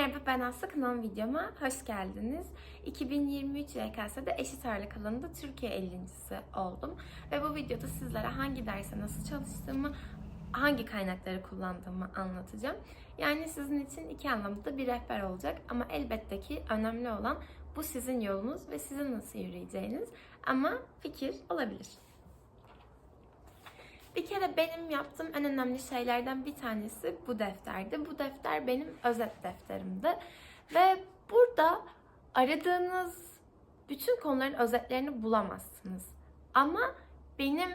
Merhaba ben Aslı kanalım videoma hoş geldiniz. 2023 YKS'de eşit ağırlık alanında Türkiye 50.si oldum. Ve bu videoda sizlere hangi derse nasıl çalıştığımı, hangi kaynakları kullandığımı anlatacağım. Yani sizin için iki anlamda da bir rehber olacak. Ama elbette ki önemli olan bu sizin yolunuz ve sizin nasıl yürüyeceğiniz. Ama fikir olabilir. Bir kere benim yaptığım en önemli şeylerden bir tanesi bu defterdi. Bu defter benim özet defterimdi. Ve burada aradığınız bütün konuların özetlerini bulamazsınız. Ama benim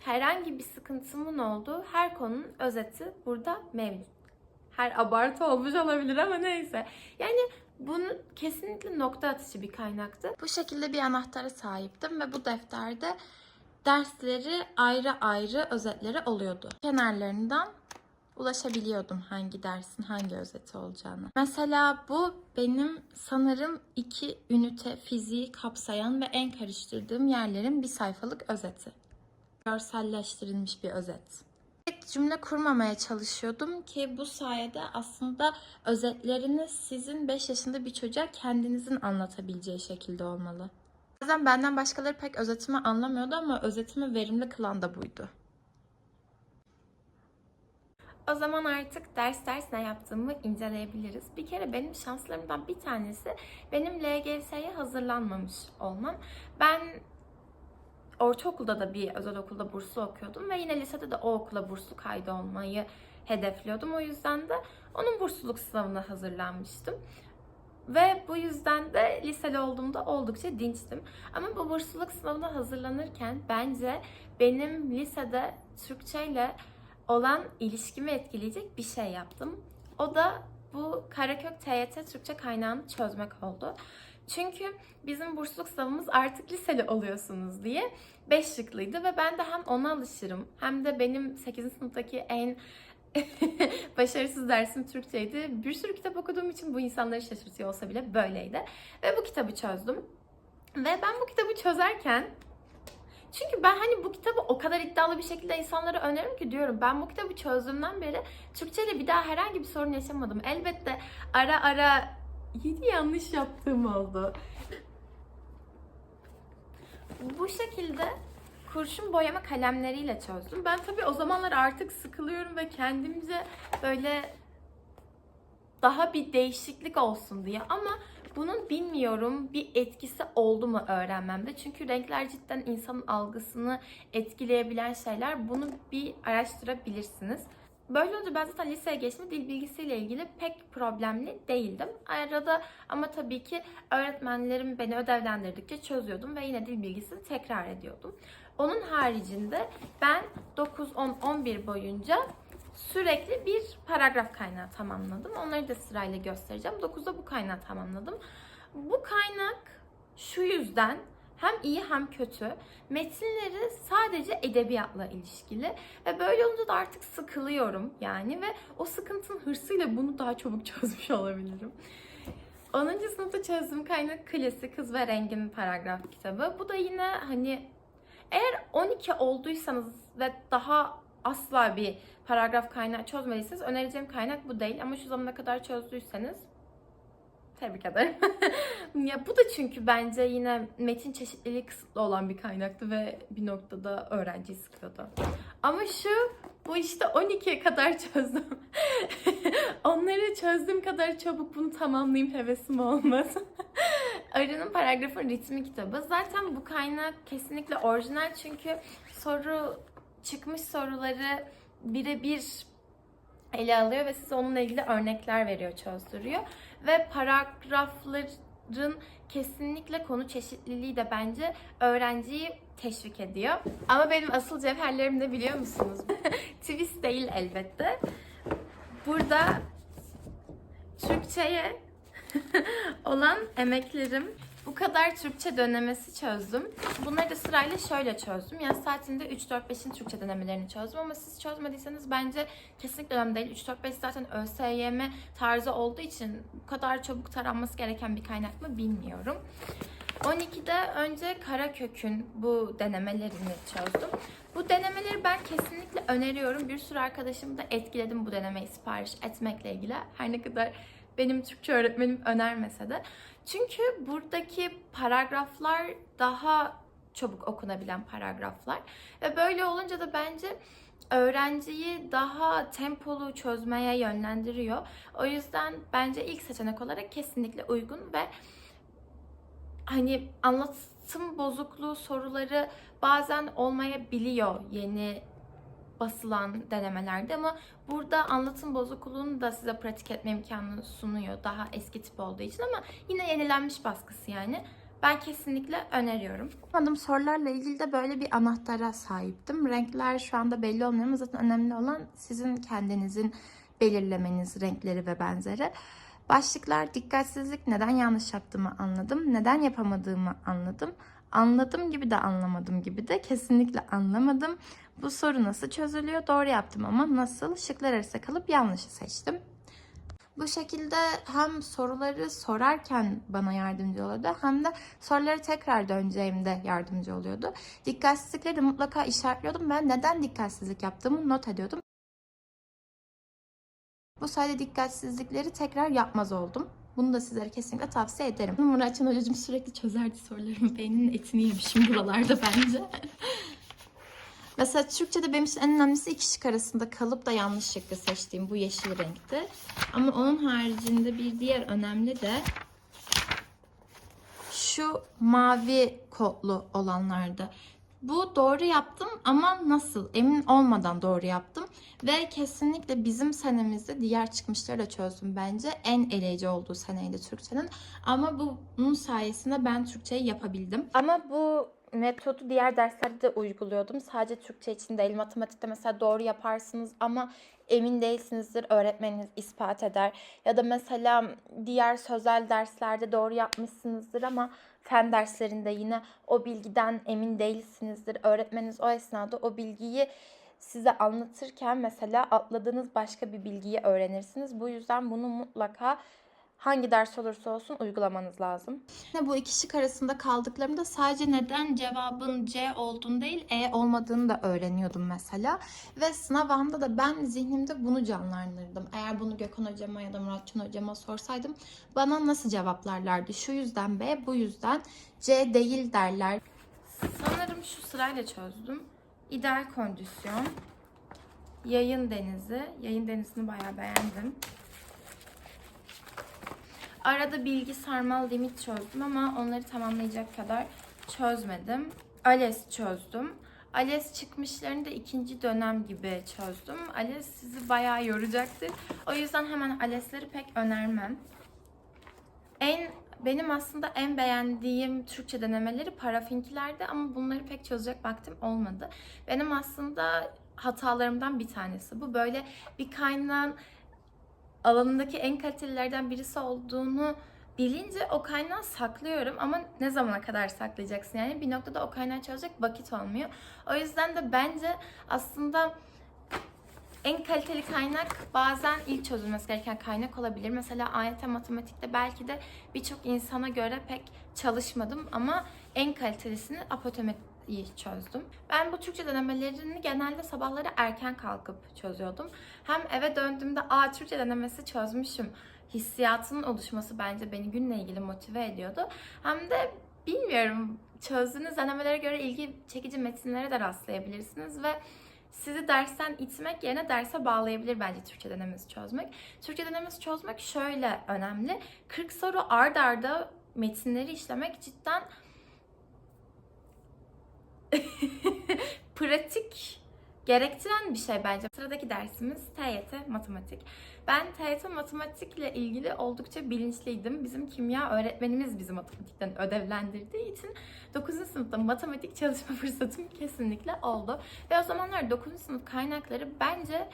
herhangi bir sıkıntımın olduğu her konunun özeti burada mevcut. Her abartı olmuş olabilir ama neyse. Yani bunu kesinlikle nokta atışı bir kaynaktı. Bu şekilde bir anahtara sahiptim ve bu defterde dersleri ayrı ayrı özetleri oluyordu. Kenarlarından ulaşabiliyordum hangi dersin hangi özeti olacağını. Mesela bu benim sanırım iki ünite fiziği kapsayan ve en karıştırdığım yerlerin bir sayfalık özeti. Görselleştirilmiş bir özet. Tek cümle kurmamaya çalışıyordum ki bu sayede aslında özetleriniz sizin 5 yaşında bir çocuğa kendinizin anlatabileceği şekilde olmalı. Bazen benden başkaları pek özetimi anlamıyordu ama özetimi verimli kılan da buydu. O zaman artık ders ders ne yaptığımı inceleyebiliriz. Bir kere benim şanslarımdan bir tanesi benim LGS'ye hazırlanmamış olmam. Ben ortaokulda da bir özel okulda burslu okuyordum ve yine lisede de o okula burslu kaydı olmayı hedefliyordum. O yüzden de onun bursluluk sınavına hazırlanmıştım. Ve bu yüzden de liseli olduğumda oldukça dinçtim. Ama bu bursluluk sınavına hazırlanırken bence benim lisede Türkçe ile olan ilişkimi etkileyecek bir şey yaptım. O da bu Karakök TYT Türkçe kaynağını çözmek oldu. Çünkü bizim bursluluk sınavımız artık liseli oluyorsunuz diye 5 şıklıydı ve ben de hem ona alışırım hem de benim 8. sınıftaki en başarısız dersim Türkçeydi. Bir sürü kitap okuduğum için bu insanları şaşırtıyor olsa bile böyleydi. Ve bu kitabı çözdüm. Ve ben bu kitabı çözerken çünkü ben hani bu kitabı o kadar iddialı bir şekilde insanlara öneririm ki diyorum. Ben bu kitabı çözdüğümden beri Türkçe ile bir daha herhangi bir sorun yaşamadım. Elbette ara ara yedi yanlış yaptığım oldu. Bu şekilde kurşun boyama kalemleriyle çözdüm. Ben tabii o zamanlar artık sıkılıyorum ve kendimce böyle daha bir değişiklik olsun diye ama bunun bilmiyorum bir etkisi oldu mu öğrenmemde. Çünkü renkler cidden insanın algısını etkileyebilen şeyler. Bunu bir araştırabilirsiniz. Böyle olunca ben zaten liseye geçme dil bilgisiyle ilgili pek problemli değildim. Arada ama tabii ki öğretmenlerim beni ödevlendirdikçe çözüyordum ve yine dil bilgisini tekrar ediyordum. Onun haricinde ben 9, 10, 11 boyunca sürekli bir paragraf kaynağı tamamladım. Onları da sırayla göstereceğim. 9'da bu kaynağı tamamladım. Bu kaynak şu yüzden hem iyi hem kötü. Metinleri sadece edebiyatla ilişkili ve böyle olunca da artık sıkılıyorum yani ve o sıkıntının hırsıyla bunu daha çabuk çözmüş olabilirim. 10. sınıfta çözdüğüm kaynak Klasik Kız ve Rengin paragraf kitabı. Bu da yine hani eğer 12 olduysanız ve daha asla bir paragraf kaynağı çözmediyseniz önereceğim kaynak bu değil. Ama şu zamana kadar çözdüyseniz tebrik ederim. ya bu da çünkü bence yine metin çeşitliliği kısıtlı olan bir kaynaktı ve bir noktada öğrenciyi sıkıyordu. Ama şu bu işte 12'ye kadar çözdüm. Onları çözdüğüm kadar çabuk bunu tamamlayayım hevesim olmaz. Arı'nın paragrafın ritmi kitabı. Zaten bu kaynak kesinlikle orijinal çünkü soru çıkmış soruları birebir ele alıyor ve size onunla ilgili örnekler veriyor, çözdürüyor. Ve paragrafların kesinlikle konu çeşitliliği de bence öğrenciyi teşvik ediyor. Ama benim asıl cevherlerim ne biliyor musunuz? Twist değil elbette. Burada Türkçe'ye olan emeklerim. Bu kadar Türkçe dönemesi çözdüm. Bunları da sırayla şöyle çözdüm. Yaz saatinde 3-4-5'in Türkçe dönemelerini çözdüm ama siz çözmediyseniz bence kesinlikle önemli değil. 3-4-5 zaten ÖSYM tarzı olduğu için bu kadar çabuk taranması gereken bir kaynak mı bilmiyorum. 12'de önce Karakök'ün bu denemelerini çözdüm. Bu denemeleri ben kesinlikle öneriyorum. Bir sürü arkadaşımı da etkiledim bu denemeyi sipariş etmekle ilgili. Her ne kadar benim Türkçe öğretmenim önermese de. Çünkü buradaki paragraflar daha çabuk okunabilen paragraflar. Ve böyle olunca da bence öğrenciyi daha tempolu çözmeye yönlendiriyor. O yüzden bence ilk seçenek olarak kesinlikle uygun ve hani anlatım bozukluğu soruları bazen olmayabiliyor yeni basılan denemelerde ama burada anlatım bozukluğunu da size pratik etme imkanını sunuyor daha eski tip olduğu için ama yine yenilenmiş baskısı yani. Ben kesinlikle öneriyorum. Adım sorularla ilgili de böyle bir anahtara sahiptim. Renkler şu anda belli olmuyor ama zaten önemli olan sizin kendinizin belirlemeniz renkleri ve benzeri. Başlıklar dikkatsizlik neden yanlış yaptığımı anladım. Neden yapamadığımı anladım. Anladım gibi de anlamadım gibi de kesinlikle anlamadım. Bu soru nasıl çözülüyor? Doğru yaptım ama nasıl? Şıklar arasında kalıp yanlışı seçtim. Bu şekilde hem soruları sorarken bana yardımcı oluyordu hem de soruları tekrar döneceğimde yardımcı oluyordu. Dikkatsizlikleri mutlaka işaretliyordum. Ben neden dikkatsizlik yaptığımı not ediyordum. Bu sayede dikkatsizlikleri tekrar yapmaz oldum. Bunu da sizlere kesinlikle tavsiye ederim. Murat Can hocam sürekli çözerdi sorularımı. Beyninin etini yemişim buralarda bence. Mesela Türkçe'de benim için en önemlisi iki şık arasında kalıp da yanlış şıkkı seçtiğim bu yeşil renkti. Ama onun haricinde bir diğer önemli de şu mavi kodlu olanlardı. Bu doğru yaptım ama nasıl emin olmadan doğru yaptım. Ve kesinlikle bizim senemizde diğer çıkmışları da çözdüm bence. En eleyici olduğu seneydi Türkçenin. Ama bu- bunun sayesinde ben Türkçeyi yapabildim. Ama bu metodu diğer derslerde de uyguluyordum. Sadece Türkçe için değil. Matematikte mesela doğru yaparsınız ama emin değilsinizdir. Öğretmeniniz ispat eder. Ya da mesela diğer sözel derslerde doğru yapmışsınızdır ama fen derslerinde yine o bilgiden emin değilsinizdir. Öğretmeniniz o esnada o bilgiyi size anlatırken mesela atladığınız başka bir bilgiyi öğrenirsiniz. Bu yüzden bunu mutlaka hangi ders olursa olsun uygulamanız lazım. Bu iki şık arasında kaldıklarımda sadece neden cevabın C olduğunu değil E olmadığını da öğreniyordum mesela. Ve sınav anında da ben zihnimde bunu canlandırdım. Eğer bunu Gökhan hocama ya da Muratcan hocama sorsaydım bana nasıl cevaplarlardı? Şu yüzden B, bu yüzden C değil derler. Sanırım şu sırayla çözdüm. İdeal kondisyon, yayın denizi. Yayın denizini bayağı beğendim. Arada bilgi sarmal limit çözdüm ama onları tamamlayacak kadar çözmedim. ALES çözdüm. ALES çıkmışlarını da ikinci dönem gibi çözdüm. ALES sizi bayağı yoracaktır. O yüzden hemen ALES'leri pek önermem. En benim aslında en beğendiğim Türkçe denemeleri parafinkilerdi ama bunları pek çözecek vaktim olmadı. Benim aslında hatalarımdan bir tanesi bu. Böyle bir kaynağın alanındaki en kalitelilerden birisi olduğunu bilince o kaynağı saklıyorum ama ne zamana kadar saklayacaksın yani bir noktada o kaynağı çözecek vakit olmuyor. O yüzden de bence aslında en kaliteli kaynak bazen ilk çözülmesi gereken kaynak olabilir. Mesela AYT matematikte belki de birçok insana göre pek çalışmadım ama en kalitelisini apotometriyi çözdüm. Ben bu Türkçe denemelerini genelde sabahları erken kalkıp çözüyordum. Hem eve döndüğümde aa Türkçe denemesi çözmüşüm hissiyatının oluşması bence beni günle ilgili motive ediyordu. Hem de bilmiyorum çözdüğünüz denemelere göre ilgi çekici metinlere de rastlayabilirsiniz ve sizi dersten itmek yerine derse bağlayabilir bence Türkçe denemesi çözmek. Türkçe denemesi çözmek şöyle önemli. 40 soru ard arda metinleri işlemek cidden pratik gerektiren bir şey bence. Sıradaki dersimiz TYT Matematik. Ben TYT Matematikle ilgili oldukça bilinçliydim. Bizim kimya öğretmenimiz bizi matematikten ödevlendirdiği için 9. sınıfta matematik çalışma fırsatım kesinlikle oldu. Ve o zamanlar 9. sınıf kaynakları bence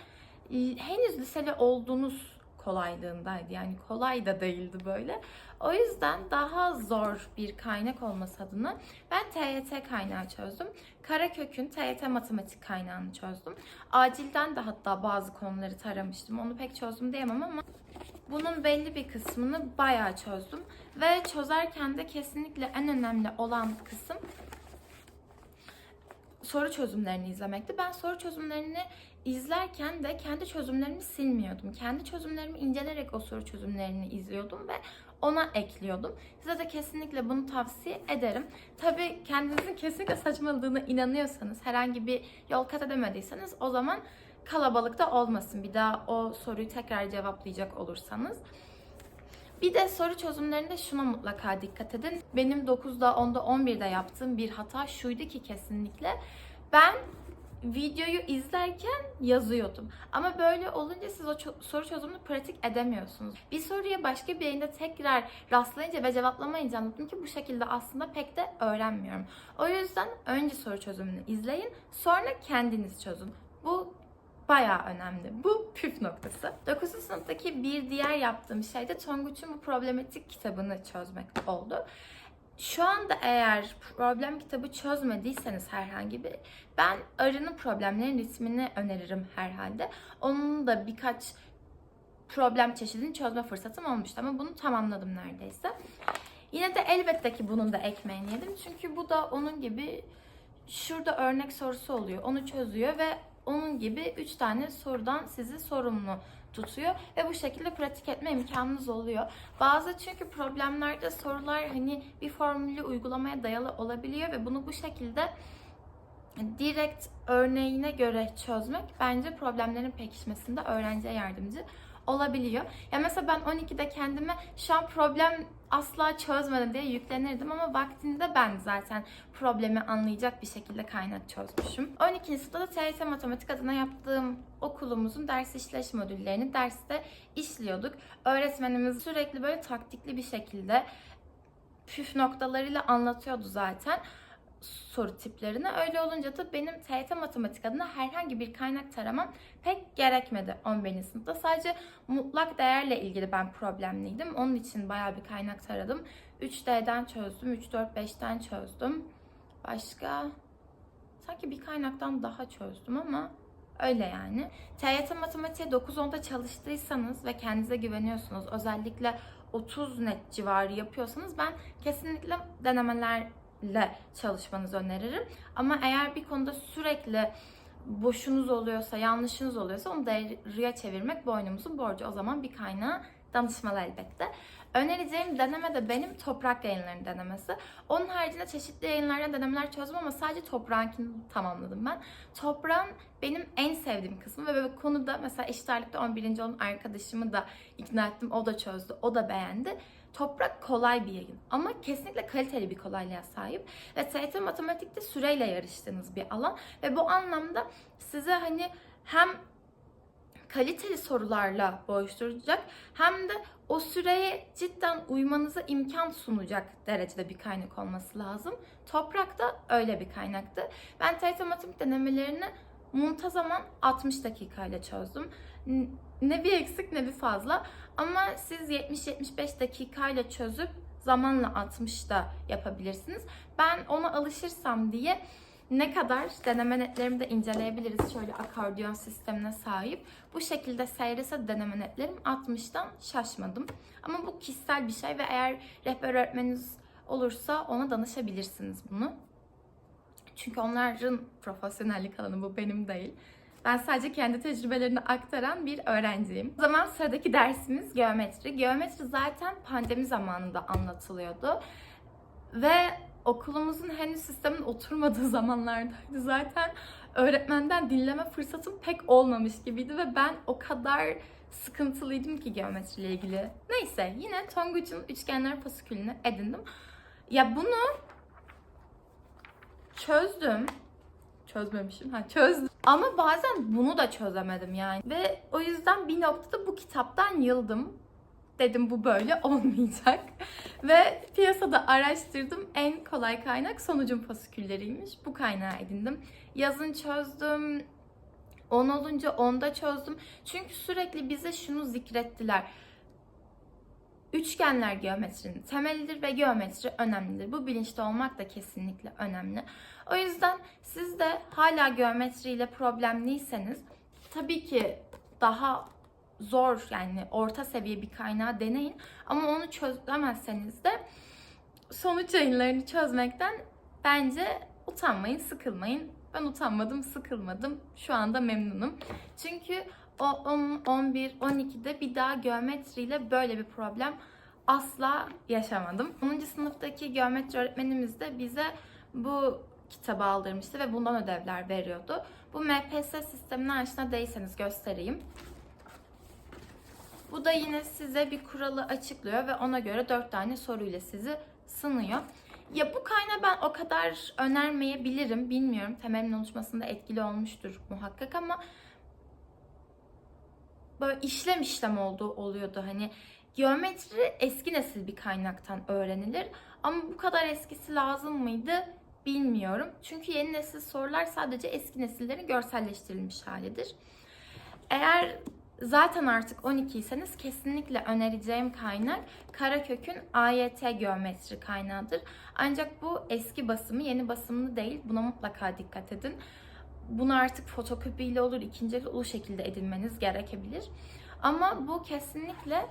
e, henüz liseli olduğunuz kolaylığındaydı. Yani kolay da değildi böyle. O yüzden daha zor bir kaynak olması adına ben TYT kaynağı çözdüm. Karakök'ün TYT matematik kaynağını çözdüm. Acilden de hatta bazı konuları taramıştım. Onu pek çözdüm diyemem ama bunun belli bir kısmını bayağı çözdüm. Ve çözerken de kesinlikle en önemli olan kısım soru çözümlerini izlemekti. Ben soru çözümlerini izlerken de kendi çözümlerimi silmiyordum. Kendi çözümlerimi inceleyerek o soru çözümlerini izliyordum ve ona ekliyordum. Size de kesinlikle bunu tavsiye ederim. Tabii kendinizin kesinlikle saçmaladığına inanıyorsanız, herhangi bir yol kat edemediyseniz o zaman kalabalıkta olmasın. Bir daha o soruyu tekrar cevaplayacak olursanız. Bir de soru çözümlerinde şuna mutlaka dikkat edin. Benim 9'da, 10'da, 11'de yaptığım bir hata şuydu ki kesinlikle. Ben videoyu izlerken yazıyordum. Ama böyle olunca siz o soru çözümünü pratik edemiyorsunuz. Bir soruya başka bir yayında tekrar rastlayınca ve cevaplamayınca anladım ki bu şekilde aslında pek de öğrenmiyorum. O yüzden önce soru çözümünü izleyin, sonra kendiniz çözün. Bu bayağı önemli. Bu püf noktası. 9. sınıftaki bir diğer yaptığım şey de Tonguç'un bu problematik kitabını çözmek oldu. Şu anda eğer problem kitabı çözmediyseniz herhangi bir, ben Arı'nın problemlerin ritmini öneririm herhalde. Onun da birkaç problem çeşidini çözme fırsatım olmuştu ama bunu tamamladım neredeyse. Yine de elbette ki bunun da ekmeğini yedim. Çünkü bu da onun gibi şurada örnek sorusu oluyor. Onu çözüyor ve onun gibi 3 tane sorudan sizi sorumlu tutuyor ve bu şekilde pratik etme imkanınız oluyor. Bazı çünkü problemlerde sorular hani bir formülü uygulamaya dayalı olabiliyor ve bunu bu şekilde direkt örneğine göre çözmek bence problemlerin pekişmesinde öğrenciye yardımcı olabiliyor. Ya mesela ben 12'de kendime şu an problem asla çözmedim diye yüklenirdim ama vaktinde ben zaten problemi anlayacak bir şekilde kaynak çözmüşüm. 12. sınıfta da TYT Matematik adına yaptığım okulumuzun ders işleş modüllerini derste işliyorduk. Öğretmenimiz sürekli böyle taktikli bir şekilde püf noktalarıyla anlatıyordu zaten soru tiplerini. Öyle olunca da benim TYT matematik adına herhangi bir kaynak taramam pek gerekmedi 11. sınıfta. Sadece mutlak değerle ilgili ben problemliydim. Onun için bayağı bir kaynak taradım. 3D'den çözdüm, 3, 4, 5'ten çözdüm. Başka sanki bir kaynaktan daha çözdüm ama öyle yani. TYT matematiğe 9-10'da çalıştıysanız ve kendinize güveniyorsunuz. Özellikle 30 net civarı yapıyorsanız ben kesinlikle denemelerle çalışmanızı öneririm. Ama eğer bir konuda sürekli boşunuz oluyorsa, yanlışınız oluyorsa onu doğruya çevirmek boynumuzun borcu. O zaman bir kaynağa danışmalı elbette. Önereceğim deneme de benim toprak yayınlarının denemesi. Onun haricinde çeşitli yayınlardan denemeler çözdüm ama sadece toprağınkini tamamladım ben. Toprağın benim en sevdiğim kısmı ve bu konuda mesela eşit ağırlıkta 11. olan arkadaşımı da ikna ettim. O da çözdü, o da beğendi. Toprak kolay bir yayın ama kesinlikle kaliteli bir kolaylığa sahip. Ve TYT matematikte süreyle yarıştığınız bir alan ve bu anlamda size hani hem kaliteli sorularla boğuşturacak hem de o süreye cidden uymanıza imkan sunacak derecede bir kaynak olması lazım. Toprak da öyle bir kaynaktı. Ben TYT matematik denemelerini muntazaman 60 dakikayla çözdüm. Ne bir eksik ne bir fazla. Ama siz 70-75 dakikayla çözüp zamanla 60 da yapabilirsiniz. Ben ona alışırsam diye ne kadar deneme netlerimi de inceleyebiliriz. Şöyle akordiyon sistemine sahip. Bu şekilde seyrese deneme netlerim 60'tan şaşmadım. Ama bu kişisel bir şey ve eğer rehber öğretmeniniz olursa ona danışabilirsiniz bunu. Çünkü onların profesyonellik alanı bu benim değil. Ben sadece kendi tecrübelerini aktaran bir öğrenciyim. O zaman sıradaki dersimiz geometri. Geometri zaten pandemi zamanında anlatılıyordu. Ve okulumuzun henüz sistemin oturmadığı zamanlardaydı. Zaten öğretmenden dinleme fırsatım pek olmamış gibiydi ve ben o kadar sıkıntılıydım ki geometriyle ilgili. Neyse yine Tonguç'un üçgenler fasikülünü edindim. Ya bunu çözdüm. Çözmemişim. Ha çözdüm. Ama bazen bunu da çözemedim yani. Ve o yüzden bir noktada bu kitaptan yıldım. Dedim bu böyle olmayacak. Ve piyasada araştırdım. En kolay kaynak sonucun fasikülleriymiş. Bu kaynağı edindim. Yazın çözdüm. 10 olunca 10'da çözdüm. Çünkü sürekli bize şunu zikrettiler. Üçgenler geometrinin temelidir ve geometri önemlidir. Bu bilinçte olmak da kesinlikle önemli. O yüzden siz de hala geometriyle problemliyseniz tabii ki daha zor yani orta seviye bir kaynağı deneyin. Ama onu çözemezseniz de sonuç yayınlarını çözmekten bence utanmayın, sıkılmayın. Ben utanmadım, sıkılmadım. Şu anda memnunum. Çünkü o 10, 11, 12'de bir daha geometriyle böyle bir problem asla yaşamadım. 10. sınıftaki geometri öğretmenimiz de bize bu kitabı aldırmıştı ve bundan ödevler veriyordu. Bu MPS sistemine aşina değilseniz göstereyim. Bu da yine size bir kuralı açıklıyor ve ona göre 4 tane soruyla sizi sınıyor. Ya bu kaynağı ben o kadar önermeyebilirim. Bilmiyorum. Temelin oluşmasında etkili olmuştur muhakkak ama böyle işlem işlem olduğu oluyordu. Hani geometri eski nesil bir kaynaktan öğrenilir. Ama bu kadar eskisi lazım mıydı bilmiyorum. Çünkü yeni nesil sorular sadece eski nesillerin görselleştirilmiş halidir. Eğer zaten artık 12'yseniz kesinlikle önereceğim kaynak Karakök'ün AYT geometri kaynağıdır. Ancak bu eski basımı, yeni basımlı değil. Buna mutlaka dikkat edin. Bunu artık fotokopiyle olur, ikinci el olur şekilde edinmeniz gerekebilir. Ama bu kesinlikle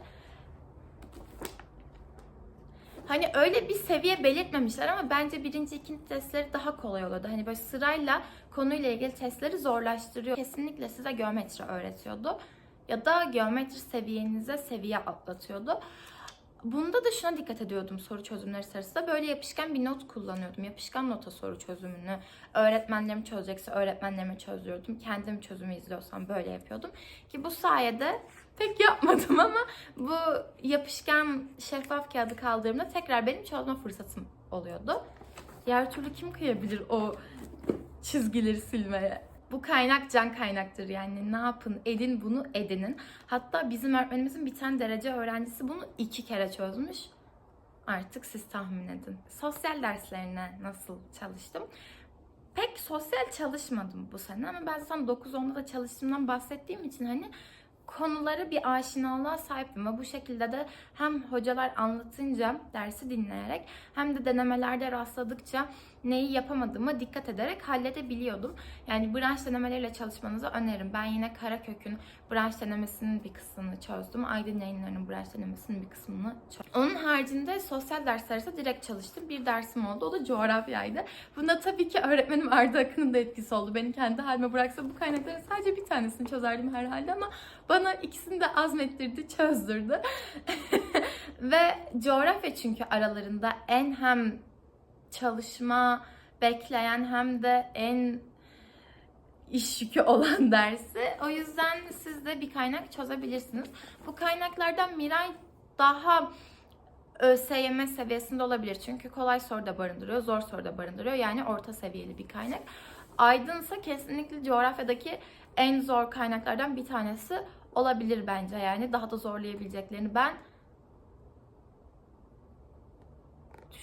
Hani öyle bir seviye belirtmemişler ama bence birinci, ikinci testleri daha kolay oluyordu. Hani böyle sırayla konuyla ilgili testleri zorlaştırıyor. Kesinlikle size geometri öğretiyordu. Ya da geometri seviyenize seviye atlatıyordu. Bunda da şuna dikkat ediyordum soru çözümleri sırasında. Böyle yapışkan bir not kullanıyordum. Yapışkan nota soru çözümünü. Öğretmenlerim çözecekse öğretmenlerime çözüyordum. Kendim çözümü izliyorsam böyle yapıyordum. Ki bu sayede pek yapmadım ama bu yapışkan şeffaf kağıdı kaldırdığımda tekrar benim çözme fırsatım oluyordu. Diğer türlü kim kıyabilir o çizgileri silmeye? Bu kaynak can kaynaktır yani ne yapın edin bunu edinin. Hatta bizim öğretmenimizin bir tane derece öğrencisi bunu iki kere çözmüş. Artık siz tahmin edin. Sosyal derslerine nasıl çalıştım? Pek sosyal çalışmadım bu sene ama ben zaten 9-10'da da çalıştığımdan bahsettiğim için hani konulara bir aşinalığa sahiptim ve bu şekilde de hem hocalar anlatınca dersi dinleyerek hem de denemelerde rastladıkça neyi yapamadığıma dikkat ederek halledebiliyordum. Yani branş denemeleriyle çalışmanızı öneririm. Ben yine Karakök'ün branş denemesinin bir kısmını çözdüm. Aydın yayınlarının branş denemesinin bir kısmını çözdüm. Onun haricinde sosyal dersler ise direkt çalıştım. Bir dersim oldu. O da coğrafyaydı. Bunda tabii ki öğretmenim Arda Akın'ın da etkisi oldu. Beni kendi halime bıraksa bu kaynakların sadece bir tanesini çözerdim herhalde ama bana ikisini de azmettirdi, çözdürdü. Ve coğrafya çünkü aralarında en hem çalışma bekleyen hem de en iş yükü olan dersi. O yüzden siz de bir kaynak çözebilirsiniz. Bu kaynaklardan Miray daha ÖSYM seviyesinde olabilir. Çünkü kolay soru da barındırıyor, zor soru da barındırıyor. Yani orta seviyeli bir kaynak. Aydın ise kesinlikle coğrafyadaki en zor kaynaklardan bir tanesi olabilir bence. Yani daha da zorlayabileceklerini ben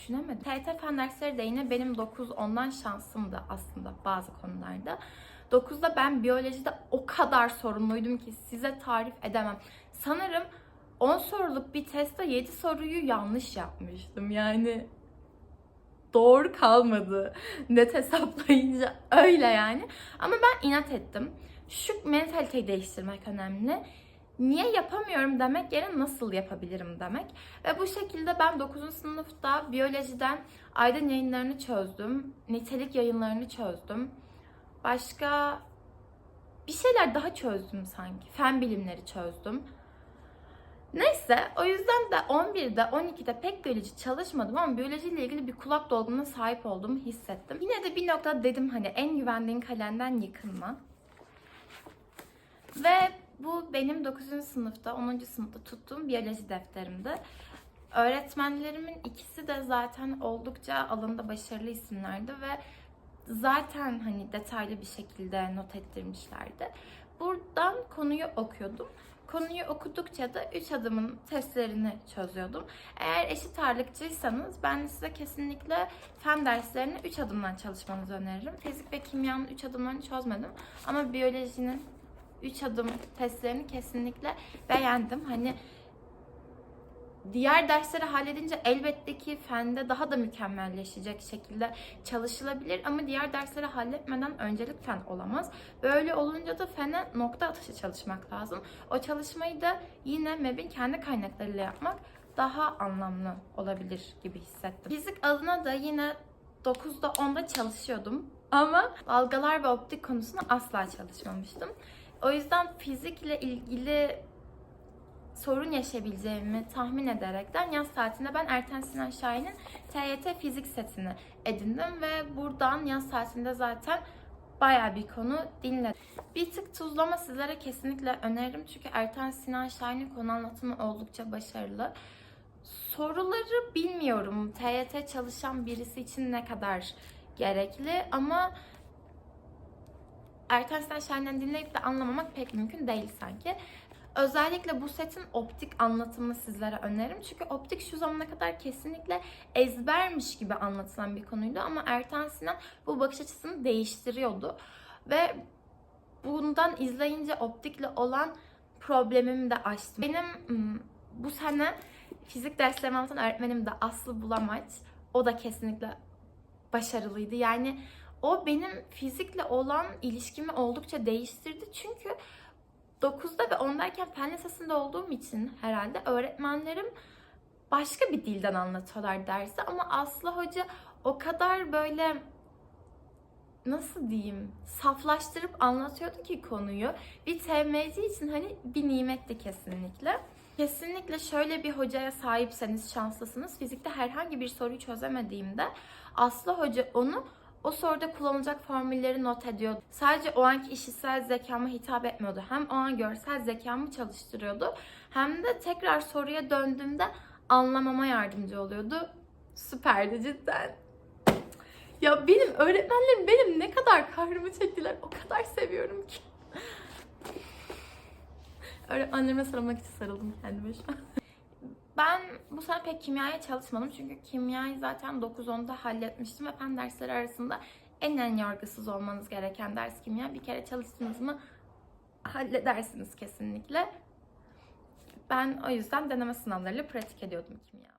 düşünemedim. TYT fen dersleri de yine benim 9-10'dan şansımdı aslında bazı konularda. 9'da ben biyolojide o kadar sorumluydum ki size tarif edemem. Sanırım 10 soruluk bir testte 7 soruyu yanlış yapmıştım. Yani doğru kalmadı. Net hesaplayınca öyle yani. Ama ben inat ettim. Şu mentaliteyi değiştirmek önemli. Niye yapamıyorum demek yerine nasıl yapabilirim demek. Ve bu şekilde ben 9. sınıfta biyolojiden Aydın yayınlarını çözdüm. Nitelik yayınlarını çözdüm. Başka bir şeyler daha çözdüm sanki. Fen bilimleri çözdüm. Neyse o yüzden de 11'de 12'de pek biyoloji çalışmadım ama biyolojiyle ilgili bir kulak dolgunluğuna sahip olduğumu hissettim. Yine de bir noktada dedim hani en güvendiğin kalenden yıkılma. Ve bu benim 9. sınıfta, 10. sınıfta tuttuğum biyoloji defterimdi. Öğretmenlerimin ikisi de zaten oldukça alanında başarılı isimlerdi ve zaten hani detaylı bir şekilde not ettirmişlerdi. Buradan konuyu okuyordum. Konuyu okudukça da 3 adımın testlerini çözüyordum. Eğer eşit ağırlıkçıysanız ben size kesinlikle fen derslerini 3 adımdan çalışmanızı öneririm. Fizik ve kimyanın 3 adımlarını çözmedim ama biyolojinin 3 adım testlerini kesinlikle beğendim. Hani diğer dersleri halledince elbette ki fende daha da mükemmelleşecek şekilde çalışılabilir ama diğer dersleri halletmeden öncelik fen olamaz. Böyle olunca da fene nokta atışı çalışmak lazım. O çalışmayı da yine MEB'in kendi kaynaklarıyla yapmak daha anlamlı olabilir gibi hissettim. Fizik adına da yine 9'da 10'da çalışıyordum. Ama dalgalar ve optik konusunda asla çalışmamıştım. O yüzden fizikle ilgili sorun yaşayabileceğimi tahmin ederekten yaz tatilinde ben Erten Sinan Şahin'in TYT fizik setini edindim ve buradan yaz tatilinde zaten bayağı bir konu dinledim. Bir tık tuzlama sizlere kesinlikle öneririm çünkü Erten Sinan Şahin'in konu anlatımı oldukça başarılı. Soruları bilmiyorum TYT çalışan birisi için ne kadar gerekli ama Erten Sinan Şahin'den dinleyip de anlamamak pek mümkün değil sanki. Özellikle bu setin optik anlatımını sizlere öneririm. Çünkü optik şu zamana kadar kesinlikle ezbermiş gibi anlatılan bir konuydu. Ama Ertan Sinan bu bakış açısını değiştiriyordu. Ve bundan izleyince optikle olan problemimi de açtım. Benim bu sene fizik derslerimi anlatan öğretmenim de Aslı Bulamaç. O da kesinlikle başarılıydı. Yani o benim fizikle olan ilişkimi oldukça değiştirdi. Çünkü 9'da ve 10'dayken fen lisesinde olduğum için herhalde öğretmenlerim başka bir dilden anlatıyorlar dersi ama Aslı Hoca o kadar böyle nasıl diyeyim saflaştırıp anlatıyordu ki konuyu. Bir TMC için hani bir nimetti kesinlikle. Kesinlikle şöyle bir hocaya sahipseniz şanslısınız. Fizikte herhangi bir soruyu çözemediğimde Aslı Hoca onu o soruda kullanılacak formülleri not ediyordu. Sadece o anki işitsel zekama hitap etmiyordu. Hem o an görsel zekamı çalıştırıyordu. Hem de tekrar soruya döndüğümde anlamama yardımcı oluyordu. Süperdi cidden. Ya benim öğretmenlerim benim ne kadar kahrımı çektiler. O kadar seviyorum ki. Öğretmenlerime sarılmak için sarıldım kendime şu an. Ben bu sene pek kimyaya çalışmadım çünkü kimyayı zaten 9-10'da halletmiştim ve fen dersleri arasında en en yargısız olmanız gereken ders kimya. Bir kere çalıştınız mı halledersiniz kesinlikle. Ben o yüzden deneme sınavlarıyla pratik ediyordum kimya.